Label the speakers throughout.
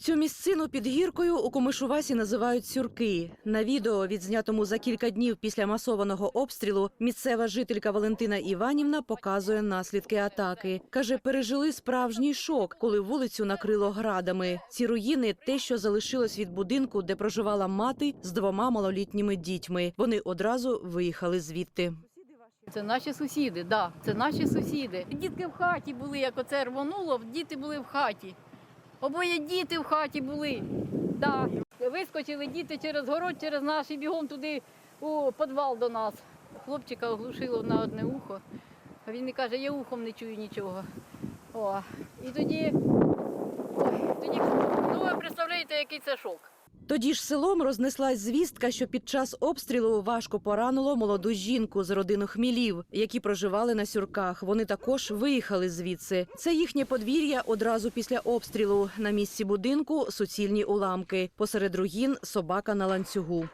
Speaker 1: Цю місцину під гіркою у Комишувасі називають сюрки. На відео, відзнятому за кілька днів після масованого обстрілу, місцева жителька Валентина Іванівна показує наслідки атаки. Каже, пережили справжній шок, коли вулицю накрило градами. Ці руїни те, що залишилось від будинку, де проживала мати з двома малолітніми дітьми. Вони одразу виїхали звідти.
Speaker 2: Це наші сусіди, да, це наші сусіди. Дітки в хаті були, як оце рвонуло, діти були в хаті. Обоє діти в хаті були. Да. Вискочили діти через город, через наш і бігом туди у підвал до нас. Хлопчика оглушило на одне ухо. А він не каже, я ухом не чую нічого. О, і тоді, ой, тоді, ну ви представляєте, який це шок.
Speaker 1: Тоді ж селом рознеслась звістка, що під час обстрілу важко поранило молоду жінку з родини хмілів, які проживали на сюрках. Вони також виїхали звідси. Це їхнє подвір'я одразу після обстрілу. На місці будинку суцільні уламки. Посеред руїн собака на ланцюгу.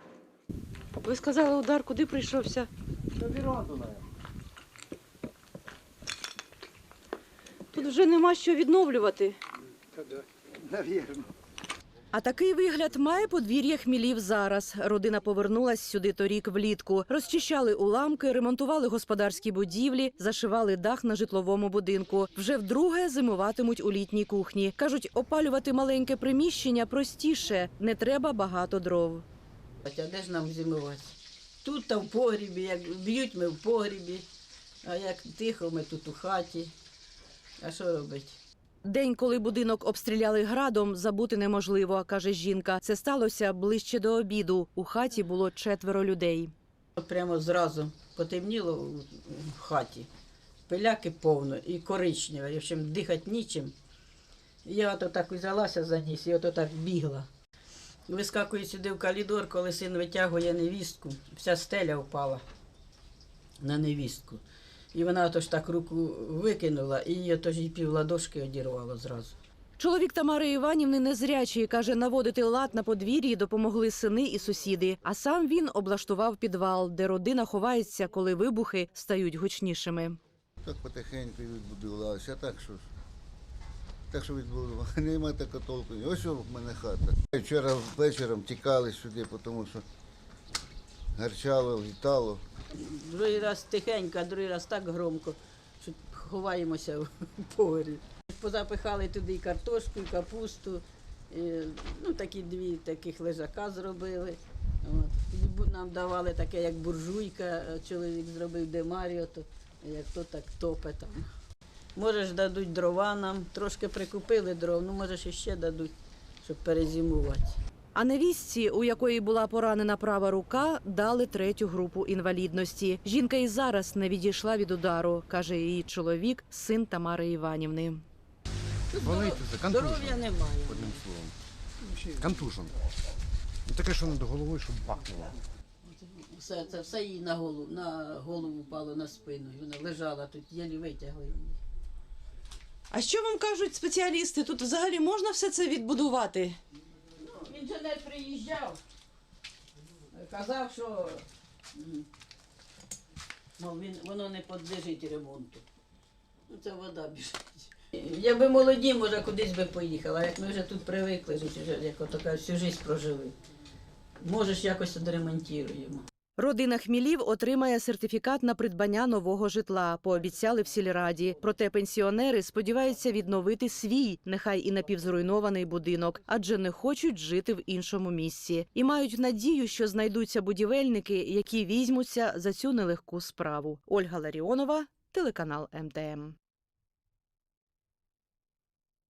Speaker 1: Ви сказали, удар куди прийшовся?
Speaker 3: Веранду, наверное.
Speaker 1: Тут вже нема що відновлювати.
Speaker 3: Наверное.
Speaker 1: А такий вигляд має подвір'я хмілів зараз. Родина повернулась сюди торік влітку. Розчищали уламки, ремонтували господарські будівлі, зашивали дах на житловому будинку. Вже вдруге зимуватимуть у літній кухні. кажуть, опалювати маленьке приміщення простіше, не треба багато дров.
Speaker 4: А де ж нам зимувати? Тут та в погрібі, як б'ють ми в погрібі, а як тихо, ми тут у хаті. А що робити?
Speaker 1: День, коли будинок обстріляли градом, забути неможливо, каже жінка. Це сталося ближче до обіду. У хаті було четверо людей.
Speaker 4: Прямо зразу потемніло в хаті. Пиляки повно і коричневе, в общем, дихати нічим. Я ото так взялася за ніс і ото так бігла. Вискакую сюди в коридор, коли син витягує невістку, вся стеля впала на невістку. І вона ото ж так руку викинула, і її ото і пів ладошки одірвало зразу.
Speaker 1: Чоловік Тамари Іванівни незрячий, каже, наводити лад на подвір'ї допомогли сини і сусіди. А сам він облаштував підвал, де родина ховається, коли вибухи стають гучнішими.
Speaker 5: Так потихеньку відбудувалося, а так що ж. Так що відбудувалося. Нема такого толку. Ось що в мене хата. Вчора вечором тікали сюди, тому що гарчало, літало.
Speaker 4: Другий раз тихенько, а другий раз так громко, що ховаємося в погріб. Позапихали туди і картошку, і капусту. Ну, такі дві таких лежака зробили. От. Нам давали таке, як буржуйка, чоловік зробив демаріо, то як то так топе там. Може ж дадуть дрова нам, трошки прикупили дров, ну може ж іще дадуть, щоб перезимувати.
Speaker 1: А невістці, у якої була поранена права рука, дали третю групу інвалідності. Жінка і зараз не відійшла від удару, каже її чоловік, син Тамари Іванівни.
Speaker 6: Звонити за контужен,
Speaker 4: Здоров'я немає.
Speaker 6: одним словом. Контужен. Ну, таке, що над головою, щоб бахнуло.
Speaker 4: Все, це все їй на голову, на голову впало на спину. І вона лежала тут, єлі витягли її.
Speaker 1: А що вам кажуть спеціалісти? Тут взагалі можна все це відбудувати?
Speaker 4: Інженер приїжджав, казав, що мов, він, воно не підлежить ремонту. Ну, це вода біжить. Якби молоді, може, кудись би поїхала, як ми вже тут привикли як ото всю життя прожили. Можеш якось відремонтуємо.
Speaker 1: Родина Хмілів отримає сертифікат на придбання нового житла. Пообіцяли в сільраді. Проте пенсіонери сподіваються відновити свій, нехай і напівзруйнований будинок, адже не хочуть жити в іншому місці. І мають надію, що знайдуться будівельники, які візьмуться за цю нелегку справу. Ольга Ларіонова, телеканал МТМ.